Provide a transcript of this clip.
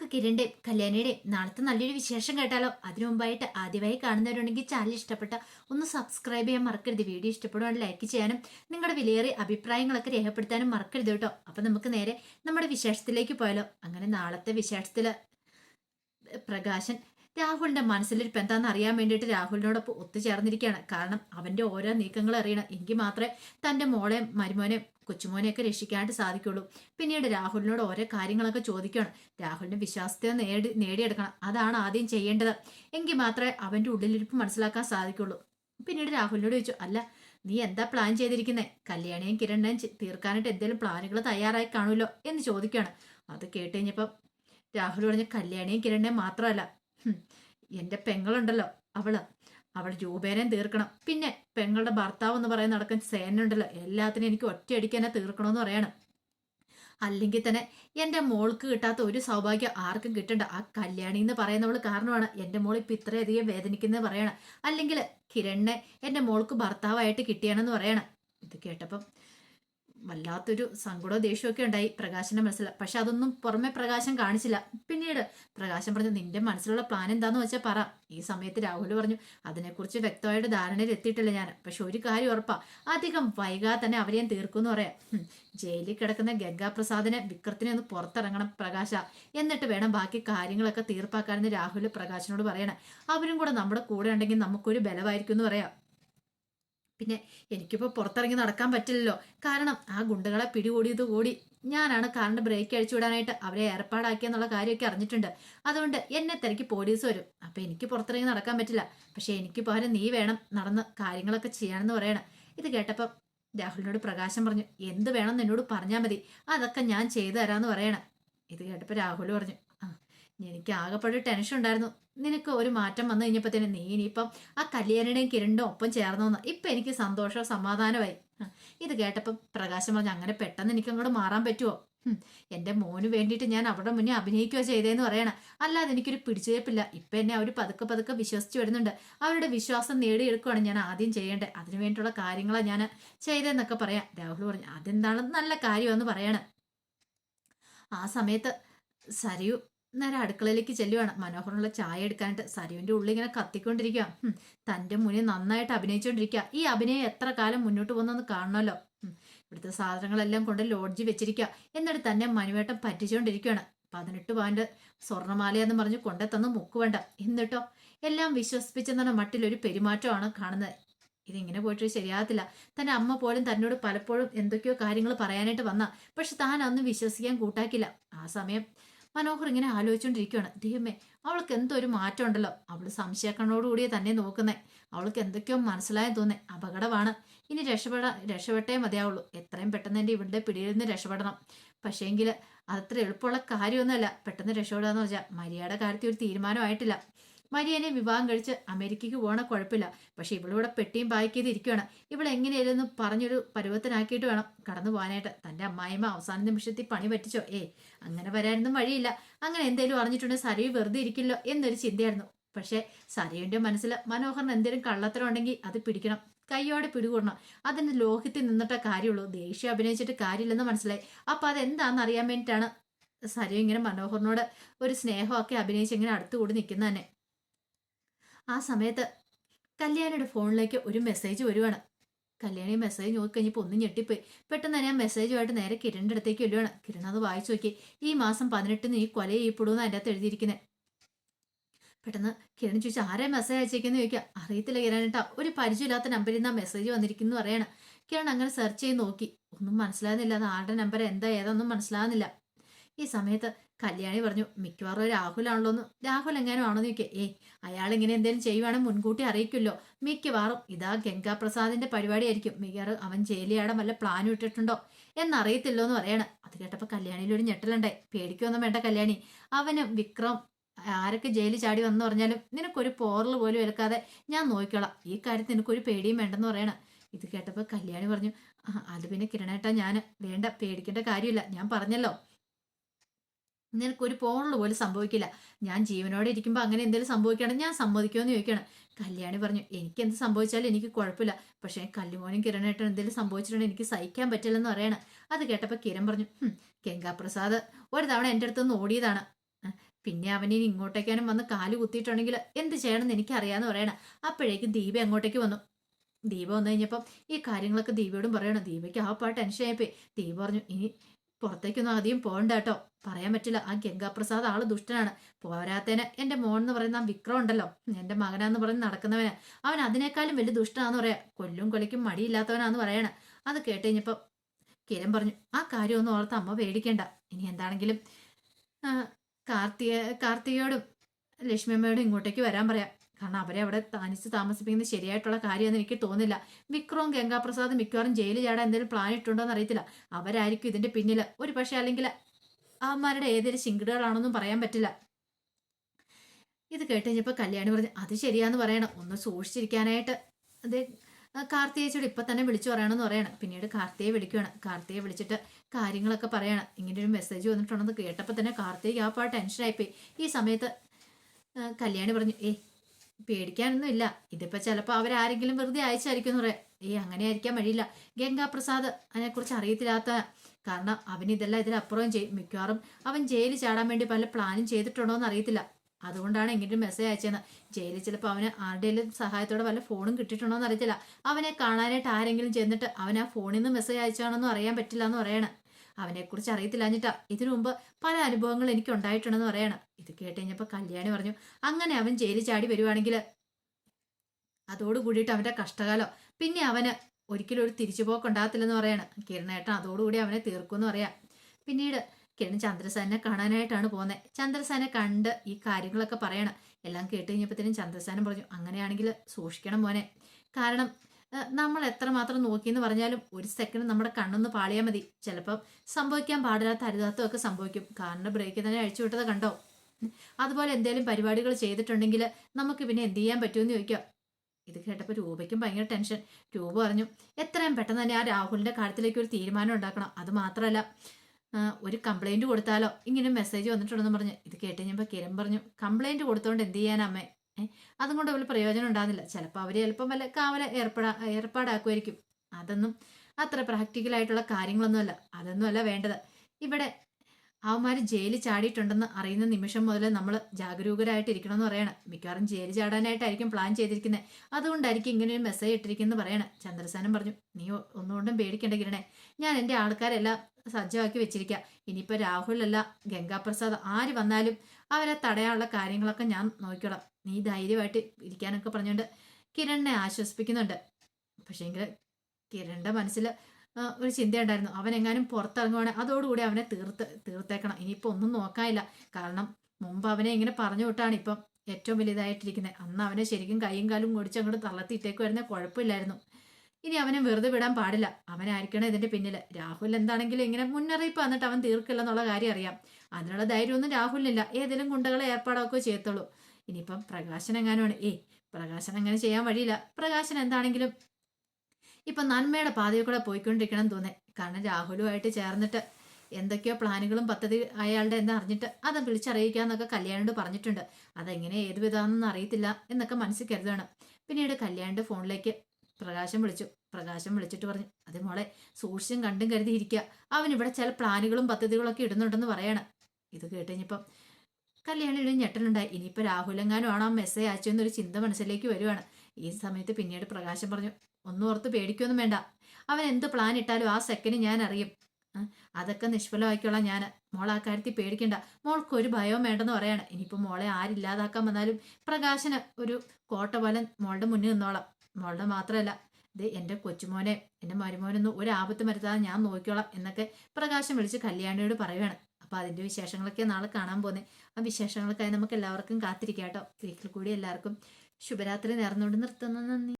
നമുക്ക് കിരണിന്റെ കല്യാണിയുടെ നാളത്തെ നല്ലൊരു വിശേഷം കേട്ടാലോ? അതിനു മുമ്പായിട്ട് ആദ്യമായി കാണുന്നവരുണ്ടെങ്കിൽ ചാനൽ ഇഷ്ടപ്പെട്ട ഒന്ന് സബ്സ്ക്രൈബ് ചെയ്യാൻ മറക്കരുത്. വീഡിയോ ഇഷ്ടപ്പെടുവാണ് ലൈക്ക് ചെയ്യാനും നിങ്ങളുടെ വിലയേറിയ അഭിപ്രായങ്ങളൊക്കെ രേഖപ്പെടുത്താനും മറക്കരുത് കേട്ടോ. അപ്പൊ നമുക്ക് നേരെ നമ്മുടെ വിശേഷത്തിലേക്ക് പോയാലോ? അങ്ങനെ നാളത്തെ വിശേഷത്തിൽ പ്രകാശൻ രാഹുലിന്റെ മനസ്സിലിരിപ്പ് എന്താണെന്ന് അറിയാൻ വേണ്ടിയിട്ട് രാഹുലിനോടൊപ്പം ഒത്തുചേർന്നിരിക്കുകയാണ്. കാരണം അവന്റെ ഓരോ നീക്കങ്ങൾ അറിയണം. എങ്കിൽ മാത്രമേ തന്റെ മോളെ മരുമോനെയും കൊച്ചുമോനെയൊക്കെ രക്ഷിക്കാനായിട്ട് സാധിക്കുള്ളൂ. പിന്നീട് രാഹുലിനോട് ഓരോ കാര്യങ്ങളൊക്കെ ചോദിക്കണം രാഹുലിന്റെ വിശ്വാസത്തെ നേടി നേടിയെടുക്കണം. അതാണ് ആദ്യം ചെയ്യേണ്ടത്. എങ്കിൽ മാത്രമേ അവന്റെ ഉള്ളിലിരിപ്പ് മനസ്സിലാക്കാൻ സാധിക്കുള്ളൂ. പിന്നീട് രാഹുലിനോട് ചോദിച്ചു അല്ല നീ എന്താ പ്ലാൻ ചെയ്തിരിക്കുന്നത് കല്യാണിയും കിരണ്ണയും തീർക്കാനായിട്ട് എന്തെങ്കിലും പ്ലാനുകൾ തയ്യാറായി കാണുമല്ലോ? എന്ന് ചോദിക്കുകയാണ്. അത് കേട്ട് കഴിഞ്ഞപ്പം രാഹുൽ പറഞ്ഞ കല്യാണിയും കിരണ്ണയും മാത്രമല്ല. എന്റെ പെങ്ങളുണ്ടല്ലോ. അവൾ അവൾ രൂപേനയും തീർക്കണം. പിന്നെ പെങ്ങളുടെ ഭർത്താവ് എന്ന് പറയുന്ന നടക്കുന്ന സേനുണ്ടല്ലോ എല്ലാത്തിനും എനിക്ക് ഒറ്റയടിക്ക് തന്നെ തീർക്കണമെന്ന് പറയണം. അല്ലെങ്കിൽ തന്നെ എന്റെ മോൾക്ക് കിട്ടാത്ത ഒരു സൗഭാഗ്യം ആർക്കും കിട്ടണ്ട. ആ കല്യാണി എന്ന് പറയുന്നവൾ കാരണമാണ് എന്റെ മോൾ ഇപ്പം ഇത്രയധികം വേദനിക്കുന്നത് പറയണം. അല്ലെങ്കിൽ കിരണിനെ എന്റെ മോൾക്ക് ഭർത്താവായിട്ട് കിട്ടിയാണെന്ന് പറയണം. ഇത് കേട്ടപ്പം വല്ലാത്തൊരു സങ്കടവും ദേഷ്യമൊക്കെ ഉണ്ടായി പ്രകാശന്റെ മനസ്സിൽ. പക്ഷെ അതൊന്നും പുറമെ പ്രകാശം കാണിച്ചില്ല. പിന്നീട് പ്രകാശം പറഞ്ഞു നിന്റെ മനസ്സിലുള്ള പ്ലാൻ എന്താന്ന് വെച്ചാൽ പറ. ഈ സമയത്ത് രാഹുൽ പറഞ്ഞു അതിനെക്കുറിച്ച് വ്യക്തമായിട്ട് ധാരണയിൽ എത്തിയിട്ടില്ല ഞാൻ. പക്ഷെ ഒരു കാര്യം ഉറപ്പാ. അധികം വൈകാതെ തന്നെ അവരെയും തീർക്കുമെന്ന് പറയാം. ജയിലിൽ കിടക്കുന്ന ഗംഗാപ്രസാദിനെ വിക്രത്തിനെ ഒന്ന് പുറത്തിറങ്ങണം പ്രകാശ. എന്നിട്ട് വേണം ബാക്കി കാര്യങ്ങളൊക്കെ തീർപ്പാക്കാനെന്ന് രാഹുൽ പ്രകാശനോട് പറയണം. അവരും കൂടെ നമ്മുടെ കൂടെ ഉണ്ടെങ്കിൽ നമുക്കൊരു ബലമായിരിക്കും എന്ന് പറയാം. പിന്നെ എനിക്കിപ്പോൾ പുറത്തിറങ്ങി നടക്കാൻ പറ്റില്ലല്ലോ. കാരണം ആ ഗുണ്ടകളെ പിടികൂടിയത് കൂടി ഞാനാണ് കാറിന്റെ ബ്രേക്ക് അഴിച്ചു വിടാനായിട്ട് അവരെ ഏർപ്പാടാക്കിയെന്നുള്ള കാര്യമൊക്കെ അറിഞ്ഞിട്ടുണ്ട്. അതുകൊണ്ട് എന്നെ തിരക്കി പോലീസ് വരും. അപ്പം എനിക്ക് പുറത്തിറങ്ങി നടക്കാൻ പറ്റില്ല. പക്ഷേ എനിക്ക് പകരം നീ വേണം നടന്ന് കാര്യങ്ങളൊക്കെ ചെയ്യാനെന്ന് പറയണം. ഇത് കേട്ടപ്പം രാഹുലിനോട് പ്രകാശം പറഞ്ഞു എന്ത് വേണം എന്നോട് പറഞ്ഞാൽ മതി. അതൊക്കെ ഞാൻ ചെയ്തു തരാമെന്ന് പറയണം. ഇത് കേട്ടപ്പോൾ രാഹുൽ പറഞ്ഞു എനിക്ക് ആകെപ്പാട് ടെൻഷൻ ഉണ്ടായിരുന്നു. നിനക്ക് ഒരു മാറ്റം വന്നു കഴിഞ്ഞപ്പോഴത്തേന് നീ ഇനിയിപ്പം ആ കല്യാണിയുടെയും കിരണ്ടും ഒപ്പം ചേർന്നോന്ന്. ഇപ്പൊ എനിക്ക് സന്തോഷവും സമാധാനമായി ഇത് കേട്ടപ്പം പ്രകാശം പറഞ്ഞു അങ്ങനെ പെട്ടെന്ന് എനിക്ക് അങ്ങോട്ട് മാറാൻ പറ്റുമോ എന്റെ മോന് വേണ്ടിയിട്ട് ഞാൻ അവിടെ മുന്നേ അഭിനയിക്കുകയോ ചെയ്തേന്ന് പറയണം. അല്ലാതെ എനിക്കൊരു പിടിച്ചേപ്പില്ല. ഇപ്പൊ എന്നെ അവർ പതുക്കെ പതുക്കെ വിശ്വസിച്ച് വരുന്നുണ്ട്. അവരുടെ വിശ്വാസം നേടിയെടുക്കുകയാണ് ഞാൻ ആദ്യം ചെയ്യേണ്ടത് അതിനു വേണ്ടിയുള്ള കാര്യങ്ങളാണ് ഞാൻ ചെയ്തതെന്നൊക്കെ പറയാം. രാഹുൽ പറഞ്ഞു അതെന്താണ് നല്ല കാര്യമെന്ന് പറയണം. ആ സമയത്ത് സരയു നേരെ അടുക്കളയിലേക്ക് ചെല്ലുവാണ്. മനോഹരനുള്ള ചായ എടുക്കാനായിട്ട് സരുവിന്റെ ഉള്ളിൽ ഇങ്ങനെ കത്തിക്കൊണ്ടിരിക്കുക തന്റെ മുന്നിൽ നന്നായിട്ട് അഭിനയിച്ചുകൊണ്ടിരിക്കുക ഈ അഭിനയം എത്ര കാലം മുന്നോട്ട് പോകുന്നതെന്ന് കാണണമല്ലോ. ഇവിടുത്തെ സാധനങ്ങളെല്ലാം കൊണ്ട് ലോഡ്ജി വെച്ചിരിക്കുക എന്നിട്ട് തന്നെ മനുവേട്ടം പറ്റിച്ചുകൊണ്ടിരിക്കുകയാണ് പതിനെട്ട് പവന്റെ സ്വർണമാലയെന്ന് പറഞ്ഞ് കൊണ്ടെത്തന്ന് മുക്ക് വേണ്ട. എന്നിട്ടോ? എല്ലാം വിശ്വസിപ്പിച്ചെന്ന മട്ടിലൊരു പെരുമാറ്റമാണ് കാണുന്നത്. ഇതിങ്ങനെ പോയിട്ട് ശരിയാകത്തില്ല. തന്റെ അമ്മ പോലും തന്നോട് പലപ്പോഴും എന്തൊക്കെയോ കാര്യങ്ങൾ പറയാനായിട്ട് വന്ന. പക്ഷെ താൻ അന്ന് വിശ്വസിക്കാൻ കൂട്ടാക്കില്ല. ആ സമയം മനോഹർ ഇങ്ങനെ ആലോചിച്ചുകൊണ്ടിരിക്കുകയാണ് ദൈവമേ അവൾക്ക് എന്തോ ഒരു മാറ്റം ഉണ്ടല്ലോ അവൾ സംശയക്കണ്ണോടുകൂടിയേ തന്നെ നോക്കുന്നേ. അവൾക്ക് എന്തൊക്കെയോ മനസ്സിലായെന്ന് തോന്നേ. അപകടമാണ്. ഇനി രക്ഷപ്പെട രക്ഷപ്പെട്ടേ മതിയാവുള്ളൂ. എത്രയും പെട്ടെന്ന് എന്റെ ഇവളുടെ പിടിയിൽ നിന്ന് രക്ഷപ്പെടണം. പക്ഷേങ്കിൽ അതത്ര എളുപ്പമുള്ള കാര്യമൊന്നുമല്ല. പെട്ടെന്ന് രക്ഷപ്പെടുക വെച്ചാൽ മര്യാദ കാര്യത്തിൽ ഒരു തീരുമാനമായിട്ടില്ല. മരിയനെ വിവാഹം കഴിച്ച് അമേരിക്കയ്ക്ക് പോകണ കുഴപ്പമില്ല. പക്ഷെ ഇവളിവിടെ പെട്ടിയും പായ്ക്ക് ചെയ്ത് ഇരിക്കുകയാണ് ഇവൾ എങ്ങനെയായിരുന്നു പറഞ്ഞൊരു പരുവത്തിനാക്കിയിട്ട് വേണം കടന്നു പോകാനായിട്ട്. തന്റെ അമ്മായിമ്മ അവസാന നിമിഷത്തിൽ പണി പറ്റിച്ചോ? ഏ അങ്ങനെ വരാനൊന്നും വഴിയില്ല. അങ്ങനെ എന്തേലും അറിഞ്ഞിട്ടുണ്ടെങ്കിൽ സരയു വെറുതെ ഇരിക്കില്ലോ എന്നൊരു ചിന്തയായിരുന്നു. പക്ഷെ സരയുവിന്റെ മനസ്സിൽ മനോഹറിന് എന്തെങ്കിലും കള്ളത്തരം ഉണ്ടെങ്കിൽ അത് പിടിക്കണം. കൈയോടെ പിടികൂടണം. അതിന് ലോഹത്തിൽ നിന്നിട്ടേ കാര്യമുള്ളൂ. ദേഷ്യം അഭിനയിച്ചിട്ട് കാര്യമില്ലെന്ന് മനസ്സിലായി. അപ്പൊ അതെന്താണെന്ന് അറിയാൻ വേണ്ടിയിട്ടാണ് സരയു ഇങ്ങനെ മനോഹറിനോട് ഒരു സ്നേഹമൊക്കെ അഭിനയിച്ച് ഇങ്ങനെ അടുത്തുകൂടി നിൽക്കുന്ന തന്നെ. ആ സമയത്ത് കല്യാണിയുടെ ഫോണിലേക്ക് ഒരു മെസ്സേജ് വരുവാണ്. കല്യാണി മെസ്സേജ് നോക്കി ഒന്നും ഞെട്ടിപ്പോയി. പെട്ടെന്ന് തന്നെ ആ മെസ്സേജുമായിട്ട് നേരെ കിരണിന്റെ അടുത്തേക്ക് വരുവാണ് കിരൺ അത് വായിച്ചു നോക്കി. ഈ മാസം പതിനെട്ടിന് ഈ കൊല ചെയ്യപ്പെടുമെന്ന് അതിന്റെ അകത്ത് എഴുതിയിരിക്കുന്നത് പെട്ടെന്ന് കിരൺ ചോദിച്ചാൽ ആരെ മെസ്സേജ് അയച്ചേക്കെന്ന്? ചോദിക്കുക. അറിയത്തില്ല കിരണിട്ടാ ഒരു പരിചയമില്ലാത്ത നമ്പറിൽ നിന്ന് ആ മെസ്സേജ് വന്നിരിക്കുന്നു പറയണം. കിരൺ അങ്ങനെ സെർച്ച് ചെയ്ത് നോക്കി. ഒന്നും മനസ്സിലാകുന്നില്ല. അത് ആരുടെ നമ്പർ എന്താ ഏതൊന്നും മനസ്സിലാകുന്നില്ല. ഈ സമയത്ത് കല്യാണി പറഞ്ഞു മിക്കവാറും രാഹുലാണല്ലോ എന്ന്. രാഹുൽ എങ്ങനെയാണോ ആണെന്ന് ചോദിക്കുക ഏ അയാൾ ഇങ്ങനെ എന്തെങ്കിലും ചെയ്യുവാണെങ്കിൽ മുൻകൂട്ടി അറിയിക്കുമല്ലോ. മിക്കവാറും ഇതാ ഗംഗാപ്രസാദിന്റെ പരിപാടിയായിരിക്കും. മിക്കവാറും അവൻ ജയിലിയാടം വല്ല പ്ലാൻ ഇട്ടിട്ടുണ്ടോ? എന്നറിയത്തില്ലോ എന്ന് പറയണം. അത് കേട്ടപ്പോൾ കല്യാണിയിൽ ഒരു ഞെട്ടലുണ്ടായി. പേടിക്കൊന്നും വേണ്ട കല്യാണി. അവന് വിക്രം ആരൊക്കെ ജയിലിൽ ചാടി വന്നു പറഞ്ഞാലും നിനക്കൊരു പോറൽ പോലും എടുക്കാതെ ഞാൻ നോക്കിക്കോളാം. ഈ കാര്യത്തിൽ നിനക്കൊരു പേടിയും വേണ്ടെന്ന് പറയണം. ഇത് കേട്ടപ്പോൾ കല്യാണി പറഞ്ഞു അത് പിന്നെ കിരണേട്ടാ ഞാൻ വേണ്ട പേടിക്കേണ്ട കാര്യമില്ല. ഞാൻ പറഞ്ഞല്ലോ. നിനക്കൊരു പോണുള്ള പോലും സംഭവിക്കില്ല. ഞാൻ ജീവനോടെ ഇരിക്കുമ്പോൾ അങ്ങനെ എന്തെങ്കിലും സംഭവിക്കുകയാണെങ്കിൽ ഞാൻ സമ്മതിക്കുമെന്ന് ചോദിക്കണം കല്യാണി പറഞ്ഞു എനിക്ക് എന്ത് സംഭവിച്ചാലും എനിക്ക് കുഴപ്പമില്ല. പക്ഷേ കല്ലുമോനും കിരണേട്ടനും എന്തെങ്കിലും സംഭവിച്ചിട്ടുണ്ടെങ്കിൽ എനിക്ക് സഹിക്കാൻ പറ്റില്ലെന്ന് പറയണം. അത് കേട്ടപ്പോൾ കിരൺ പറഞ്ഞു "ഹും, ഗംഗാപ്രസാദ് ഒരു തവണ എന്റെ അടുത്തുനിന്ന് ഓടിയതാണ്. പിന്നെ അവനെ ഇങ്ങോട്ടേക്കാനും വന്ന് കാൽ കുത്തിയിട്ടുണ്ടെങ്കിൽ എന്ത് ചെയ്യണമെന്ന് എനിക്കറിയാമെന്ന് പറയണം. അപ്പോഴേക്കും ദീപ അങ്ങോട്ടേക്ക് വന്നു. ദീപ വന്നു കഴിഞ്ഞപ്പം ഈ കാര്യങ്ങളൊക്കെ ദീപയോടും പറയണം. ദീപയ്ക്ക് ആ പാട്ട് ടെൻഷനായിപ്പോയി. ദീപ പറഞ്ഞു ഇനി പുറത്തേക്കൊന്നും അധികം പോകണ്ട കേട്ടോ. പറയാൻ പറ്റില്ല. ആ ഗംഗാപ്രസാദ് ആൾ ദുഷ്ടനാണ്. പോരാത്തേന് എന്റെ മോൻ എന്ന് പറയുന്ന ആ വിക്രം ഉണ്ടല്ലോ. എന്റെ മകനാന്ന് പറഞ്ഞ് നടക്കുന്നവന്. അവൻ അതിനേക്കാളും വലിയ ദുഷ്ടനാന്ന് പറയാ. കൊല്ലും കൊലയ്ക്കും മടിയില്ലാത്തവനാന്ന് പറയണ. അത് കേട്ട് കഴിഞ്ഞപ്പോൾ കിരൺ പറഞ്ഞു ആ കാര്യമൊന്നും ഓർത്ത് അമ്മ പേടിക്കണ്ട. ഇനി എന്താണെങ്കിലും കാർത്തിക കാർത്തികയോടും ലക്ഷ്മിയമ്മയോടും ഇങ്ങോട്ടേക്ക് വരാൻ പറയാം. കാരണം അവരെ അവിടെ താനിച്ച് താമസിപ്പിക്കുന്നത് ശരിയായിട്ടുള്ള കാര്യമെന്ന് എനിക്ക് തോന്നില്ല വിക്രവും ഗംഗാപ്രസാദും മിക്കവാറും ജയിലിൽ ചാടാൻ എന്തെങ്കിലും പ്ലാൻ ഇട്ടുണ്ടോ എന്ന് അറിയത്തില്ല. അവരായിരിക്കും ഇതിന്റെ പിന്നിൽ ഒരു പക്ഷേ അല്ലെങ്കിൽ അവന്മാരുടെ ഏതൊരു ശിങ്കിടുകളാണെന്നും പറയാൻ പറ്റില്ല. ഇത് കേട്ട് കഴിഞ്ഞപ്പോൾ കല്യാണി പറഞ്ഞു അത് ശരിയാന്ന് പറയണം. ഒന്ന് സൂക്ഷിച്ചിരിക്കാനായിട്ട്. അതേ കാർത്തിയേച്ചോട് ഇപ്പം തന്നെ വിളിച്ചു പറയണമെന്ന് പറയണം. പിന്നീട് കാർത്തിയെ വിളിക്കുകയാണ് കാർത്തിയെ വിളിച്ചിട്ട് കാര്യങ്ങളൊക്കെ പറയണം. ഇങ്ങനെ ഒരു മെസ്സേജ് വന്നിട്ടുണ്ടെന്ന് കേട്ടപ്പോൾ തന്നെ കാർത്തിക് ആ പാ ടെൻഷനായിപ്പോയി ഈ സമയത്ത് കല്യാണി പറഞ്ഞു ഏ പേടിക്കാനൊന്നും ഇല്ല. ഇതിപ്പോ ചിലപ്പോൾ അവരാരെങ്കിലും വെറുതെ അയച്ചായിരിക്കും എന്ന് പറയാം. ഏ അങ്ങനെ ആയിരിക്കാൻ വഴിയില്ല. ഗംഗാപ്രസാദ് അതിനെക്കുറിച്ച് അറിയത്തില്ലാത്ത കാരണം അവൻ ഇതെല്ലാം ഇതിലപ്പുറം ചെയ്യും മിക്കവാറും അവൻ ജയിലിൽ ചാടാൻ വേണ്ടി പല പ്ലാനും ചെയ്തിട്ടുണ്ടോ എന്ന് അറിയത്തില്ല. അതുകൊണ്ടാണ് എങ്ങനെ മെസ്സേജ് അയച്ചതെന്ന് ജയിലിൽ ചിലപ്പോൾ അവന് ആരുടെയും സഹായത്തോടെ വല്ല ഫോണും കിട്ടിയിട്ടുണ്ടോ എന്ന് അറിയത്തില്ല. അവനെ കാണാനായിട്ട് ആരെങ്കിലും ചെന്നിട്ട് അവൻ ആ ഫോണിൽ നിന്ന് മെസ്സേജ് അയച്ചാണെന്നും അറിയാൻ പറ്റില്ല എന്ന് പറയണം. അവനെക്കുറിച്ച് അറിയത്തില്ല എന്നിട്ടാ ഇതിനു മുമ്പ് പല അനുഭവങ്ങൾ എനിക്ക് ഉണ്ടായിട്ടുണ്ടെന്ന് പറയണം. ഇത് കേട്ട് കഴിഞ്ഞപ്പോൾ കല്യാണി പറഞ്ഞു അങ്ങനെ അവൻ ജയിലിൽ ചാടി വരുവാണെങ്കിൽ അതോട് കൂടിയിട്ട് അവന്റെ കഷ്ടകാലം. പിന്നെ അവന് ഒരിക്കലും ഒരു തിരിച്ചുപോക്ക് ഉണ്ടാകത്തില്ലെന്ന് പറയാണ്. കിരണേട്ടൻ അതോടുകൂടി അവനെ തീർക്കുമെന്ന് പറയാം. പിന്നീട് കിരൺ ചന്ദ്രസേനെ കാണാനായിട്ടാണ് പോകുന്നത് ചന്ദ്രസേനെ കണ്ട് ഈ കാര്യങ്ങളൊക്കെ പറയണം. എല്ലാം കേട്ട് കഴിഞ്ഞപ്പോഴത്തേനും ചന്ദ്രസേനം പറഞ്ഞു അങ്ങനെയാണെങ്കിൽ സൂക്ഷിക്കണം മോനെ. കാരണം നമ്മൾ എത്രമാത്രം നോക്കിയെന്ന് പറഞ്ഞാലും ഒരു സെക്കൻഡ് നമ്മുടെ കണ്ണൊന്ന് പാളിയാൽ മതി. ചിലപ്പം സംഭവിക്കാൻ പാടില്ലാത്ത അരുതാത്തമൊക്കെ സംഭവിക്കും. കാറിന്റെ ബ്രേക്ക് തന്നെ അഴിച്ചു വിട്ടത് കണ്ടോ? അതുപോലെ എന്തെങ്കിലും പരിപാടികൾ ചെയ്തിട്ടുണ്ടെങ്കിൽ നമുക്ക് പിന്നെ എന്ത് ചെയ്യാൻ പറ്റുമെന്ന് ചോദിക്കാം ഇത് കേട്ടപ്പോൾ രൂപയ്ക്കും ഭയങ്കര ടെൻഷൻ രൂപ പറഞ്ഞു എത്രയും പെട്ടെന്ന് തന്നെ ആ രാഹുലിന്റെ കാര്യത്തിലേക്ക് ഒരു തീരുമാനം ഉണ്ടാക്കണം. അത് മാത്രമല്ല ഒരു കംപ്ലൈന്റ് കൊടുത്താലോ? ഇങ്ങനെ മെസ്സേജ് വന്നിട്ടുണ്ടെന്ന് പറഞ്ഞു. ഇത് കേട്ട് കഴിഞ്ഞപ്പോൾ കിരൺ പറഞ്ഞു കംപ്ലൈന്റ് കൊടുത്തോണ്ട് എന്ത് ചെയ്യാൻ അമ്മേ? ഏ? അതും കൊണ്ട് വലിയ പ്രയോജനം ഉണ്ടാകുന്നില്ല. ചിലപ്പോൾ അവർ ചിലപ്പം വല്ല കാവല ഏർപ്പെടാ ഏർപ്പാടാക്കുമായിരിക്കും. അതൊന്നും അത്ര പ്രാക്ടിക്കൽ ആയിട്ടുള്ള കാര്യങ്ങളൊന്നുമല്ല അതൊന്നും അല്ല വേണ്ടത്. ഇവിടെ അവന്മാർ ജയിലിൽ ചാടിയിട്ടുണ്ടെന്ന് അറിയുന്ന നിമിഷം മുതൽ നമ്മൾ ജാഗരൂകരായിട്ടിരിക്കണമെന്ന് പറയണം. മിക്കവാറും ജയിലിൽ ചാടാനായിട്ടായിരിക്കും പ്ലാൻ ചെയ്തിരിക്കുന്നത് അതുകൊണ്ടായിരിക്കും ഇങ്ങനെ ഒരു മെസ്സേജ് ഇട്ടിരിക്കുന്നത് പറയണം. ചന്ദ്രസേനൻ പറഞ്ഞു നീ ഒന്നുകൊണ്ടും പേടിക്കേണ്ട കിരണേ. ഞാൻ എന്റെ ആൾക്കാരെല്ലാം സജ്ജമാക്കി വെച്ചിരിക്കാം. ഇനിയിപ്പോൾ രാഹുലല്ല ഗംഗാപ്രസാദ് ആര് വന്നാലും അവരെ തടയാനുള്ള കാര്യങ്ങളൊക്കെ ഞാൻ നോക്കിക്കോളാം. നീ ധൈര്യമായിട്ട് ഇരിക്കാനൊക്കെ പറഞ്ഞുകൊണ്ട് കിരണിനെ ആശ്വസിപ്പിക്കുന്നുണ്ട്. പക്ഷേങ്കിൽ കിരണിന്റെ മനസ്സിൽ ഒരു ചിന്തയുണ്ടായിരുന്നു. അവൻ എങ്ങാനും പുറത്തിറങ്ങുവാണെങ്കിൽ അതോടുകൂടി അവനെ തീർത്ത് തീർത്തേക്കണം. ഇനിയിപ്പോൾ ഒന്നും നോക്കാനില്ല. കാരണം മുമ്പ് അവനെ ഇങ്ങനെ പറഞ്ഞു വിട്ടാണ് ഇപ്പം ഏറ്റവും വലുതായിട്ടിരിക്കുന്നത് അന്ന് അവനെ ശരിക്കും കൈയും കാലും ഒടിച്ച് അങ്ങോട്ട് തള്ളത്തിയിട്ടേക്കുമായിരുന്ന കുഴപ്പമില്ലായിരുന്നു. ഇനി അവനെ വെറുതെ വിടാൻ പാടില്ല. അവനായിരിക്കണം ഇതിന്റെ പിന്നിൽ രാഹുൽ എന്താണെങ്കിലും ഇങ്ങനെ മുന്നറിയിപ്പ് വന്നിട്ട് അവൻ തീർക്കില്ല എന്നുള്ള കാര്യം അറിയാം. അതിനുള്ള ധൈര്യമൊന്നും രാഹുലിനില്ല. ഏതെങ്കിലും ഗുണ്ടകളെ ഏർപ്പാടൊക്കെ ചെയ്യത്തുള്ളൂ. ഇനിയിപ്പം പ്രകാശൻ എങ്ങാനുമാണ് ഏയ് പ്രകാശൻ അങ്ങനെ ചെയ്യാൻ വഴിയില്ല. പ്രകാശൻ എന്താണെങ്കിലും ഇപ്പം നന്മയുടെ പാതയിൽ കൂടെ പോയിക്കൊണ്ടിരിക്കണം തോന്നേ കാരണം രാഹുലുമായിട്ട് ചേർന്നിട്ട് എന്തൊക്കെയോ പ്ലാനുകളും പദ്ധതി അയാളുടെ എന്താ അറിഞ്ഞിട്ട് അത് വിളിച്ചറിയിക്കാന്നൊക്കെ കല്യാണോട് പറഞ്ഞിട്ടുണ്ട്. അതെങ്ങനെ ഏത് വിധാണെന്ന് അറിയത്തില്ല എന്നൊക്കെ മനസ്സിൽ കരുതാണ് പിന്നീട് കല്യാണിന്റെ ഫോണിലേക്ക് പ്രകാശം വിളിച്ചു. പ്രകാശം വിളിച്ചിട്ട് പറഞ്ഞു അത് മോളെ സൂക്ഷിച്ചും കണ്ടും കരുതി ഇരിക്കുക അവൻ ഇവിടെ ചില പ്ലാനുകളും പദ്ധതികളൊക്കെ ഇടുന്നുണ്ടെന്ന് പറയാണ്. ഇത് കേട്ട് കഴിഞ്ഞപ്പം കല്യാണിയുടെ ഞെട്ടലുണ്ടായി. ഇനിയിപ്പോൾ രാഹുലെങ്ങാനും ആണോ മെസ്സേജ് അയച്ചെന്നൊരു ചിന്ത മനസ്സിലേക്ക് വരുവാണ്. ഈ സമയത്ത് പിന്നീട് പ്രകാശം പറഞ്ഞു ഒന്നും ഓർത്ത് പേടിക്കൊന്നും വേണ്ട. അവൻ എന്ത് പ്ലാൻ ഇട്ടാലും ആ സെക്കൻഡ് ഞാൻ അറിയും. അതൊക്കെ നിഷ്ഫലമാക്കിയുള്ള ഞാൻ മോൾ ആ കാര്യത്തിൽ പേടിക്കണ്ട. മോൾക്ക് ഒരു ഭയവും വേണ്ടെന്ന് പറയാണ്. ഇനിയിപ്പോൾ മോളെ ആരില്ലാതാക്കാൻ വന്നാലും പ്രകാശന് ഒരു കോട്ട പോലെ മോളുടെ മുന്നിൽ നിന്നോളാം. മോളുടെ മാത്രമല്ല ഇത് എന്റെ കൊച്ചുമോനെ എന്റെ മരുമോനൊന്നും ഒരു ആപത്ത് വരുത്താതെ ഞാൻ നോക്കിക്കോളാം എന്നൊക്കെ പ്രകാശം വിളിച്ച് കല്യാണിയോട് പറയുവാണ്. അപ്പോൾ അതിന്റെ വിശേഷങ്ങളൊക്കെ നാളെ കാണാൻ പോകുന്നത് ആ വിശേഷങ്ങൾക്കായി നമുക്ക് എല്ലാവർക്കും കാത്തിരിക്കാം കേട്ടോ. ഒരിക്കൽ കൂടി എല്ലാവർക്കും ശുഭരാത്രി നേർന്നുകൊണ്ട് നിർത്തുന്നു. നന്ദി.